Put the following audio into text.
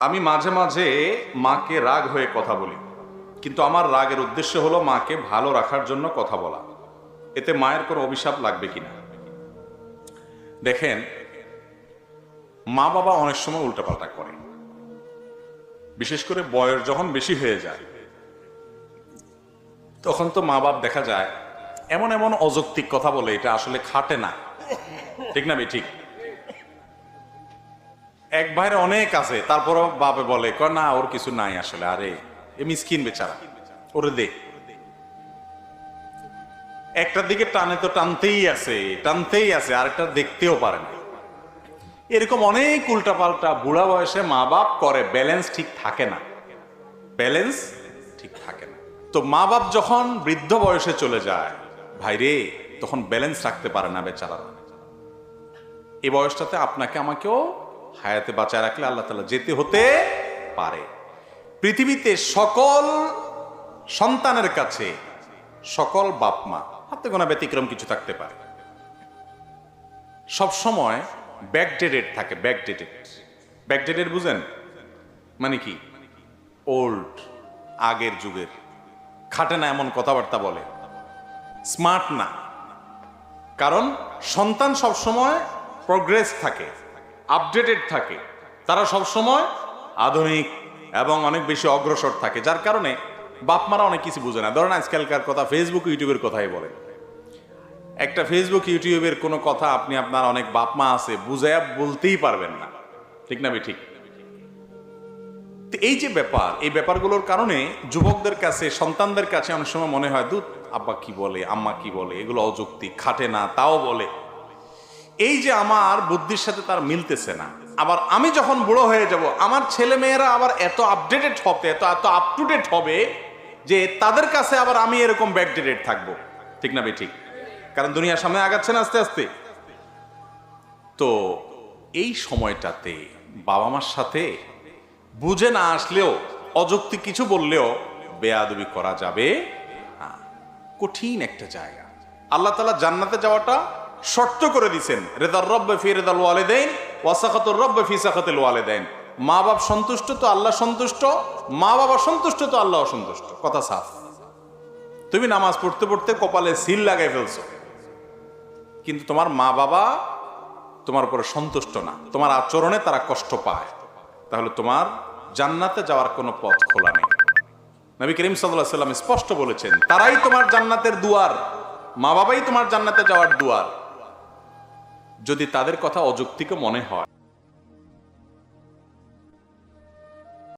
আমি মাঝে মাঝে মাকে রাগ হয়ে কথা বলি, কিন্তু আমার রাগের উদ্দেশ্য হলো মাকে ভালো রাখার জন্য কথা বলা। এতে মায়ের কোনো অভিশাপ লাগবে কিনা দেখেন মা বাবা অনেক সময় উল্টাপাল্টা করে। বিশেষ করে বয়স যখন বেশি হয়ে যায়, তখন তো মা বাপ দেখা যায়, এমন এমন অযৌক্তিক কথা বলে, এটা আসলে খাটে না। ঠিক না বে, ঠিক? এক ভাইয়ের অনেক আছে, তারপরও বাপে বলে ক না, ওর কিছু নাই আসলে, আরে, এ মিসকিন বেচারা, ওরে দে। একটার দিকে টানে তো টানতেই আছে টানতেই আছে, আরেকটা দেখতেও পারে না। এরকম অনেক উল্টাপাল্টা বুড়া বয়সে মা বাপ করে, ব্যালেন্স ঠিক থাকে না। ব্যালেন্স ঠিক থাকে না। তো মা বাপ যখন বৃদ্ধ বয়সে চলে যায়, ভাইরে, তখন ব্যালেন্স রাখতে পারে না বেচারা এ বয়সটাতে আপনাকে আমাকেও হায়াতে বাঁচায় রাখলে আল্লাহ তালা যেতে হতে পারে। পৃথিবীতে সকল সন্তানের কাছে সকল বাপ মা, হাতে গোনা ব্যতিক্রম কিছু থাকতে পারে। সব সময় ব্যাকডেটেড থাকে ব্যাকডেটেড ব্যাকডেটেড বুঝেন? মানে কি? ওল্ড আগের যুগের। খাটে না এমন কথাবার্তা বলে। স্মার্ট না। কারণ সন্তান সবসময় প্রগ্রেস থাকে। আপডেটেড থাকে। তারা সবসময় আধুনিক এবং অনেক বেশি অগ্রসর থাকে, যার কারণে বাপ মারা অনেক কিছু বুঝে না। ধরেন আজকালকার কথা ফেসবুক ইউটিউবের কথাই বলে একটা ফেসবুক ইউটিউবের কোনো কথা আপনি আপনার অনেক বাপ মা আছে, বুঝাইয়া বলতেই পারবেন না। ঠিক না ঠিক এই যে ব্যাপার, এই ব্যাপারগুলোর কারণে যুবকদের কাছে, সন্তানদের কাছে অনেক সময় মনে হয়, দুধ, আব্বা কি বলে, আম্মা কি বলে? এগুলো অযৌক্তিক, খাটে না, তাও বলে। এই যে আমার বুদ্ধির সাথে তার মিলতেছে না, আবার আমি যখন বুড়ো হয়ে যাব, আমার ছেলে মেয়েরা আবার এত আপডেটেড হবে, এত এত আপ টু ডেট হবে যে তাদের কাছে আবার আমি এরকম ব্যাকডেটেড থাকব। ঠিক না বে ঠিক। কারণ দুনিয়ার সামনে আগাচ্ছে না আস্তে আস্তে। তো এই সময়টাতে বাবা মার সাথে বুঝে না আসলেও, অযৌক্তিক কিছু বললেও বেয়াদবি করা যাবে কঠিন একটা জায়গা। আল্লাহ তালা জান্নাতে যাওয়াটা শর্ত করে দিছেন, রেদার রব্বে ফি রেদাল ওয়ালেদাইন ওয়াসাখাতুর রব্বে ফি সাখাতুল ওয়ালেদাইন। মা বাপ সন্তুষ্ট তো আল্লাহ সন্তুষ্ট, মা বাবা সন্তুষ্ট তো আল্লাহ অসন্তুষ্ট। কথা সাফ। তুমি নামাজ পড়তে পড়তে কপালে সিল লাগাই ফেলছো। কিন্তু তোমার মা বাবা তোমার উপরে সন্তুষ্ট না। তোমার আচরণে তারা কষ্ট পায়। তাহলে তোমার জান্নাতে যাওয়ার কোনো পথ খোলা নেই। নবী করিম সাল্লাহ সাল্লাম স্পষ্ট বলেছেন, তারাই তোমার জান্নাতের দুয়ার। মা বাবাই তোমার জান্নাতে যাওয়ার দুয়ার। যদি তাদের কথা অযৌক্তিক মনে হয়।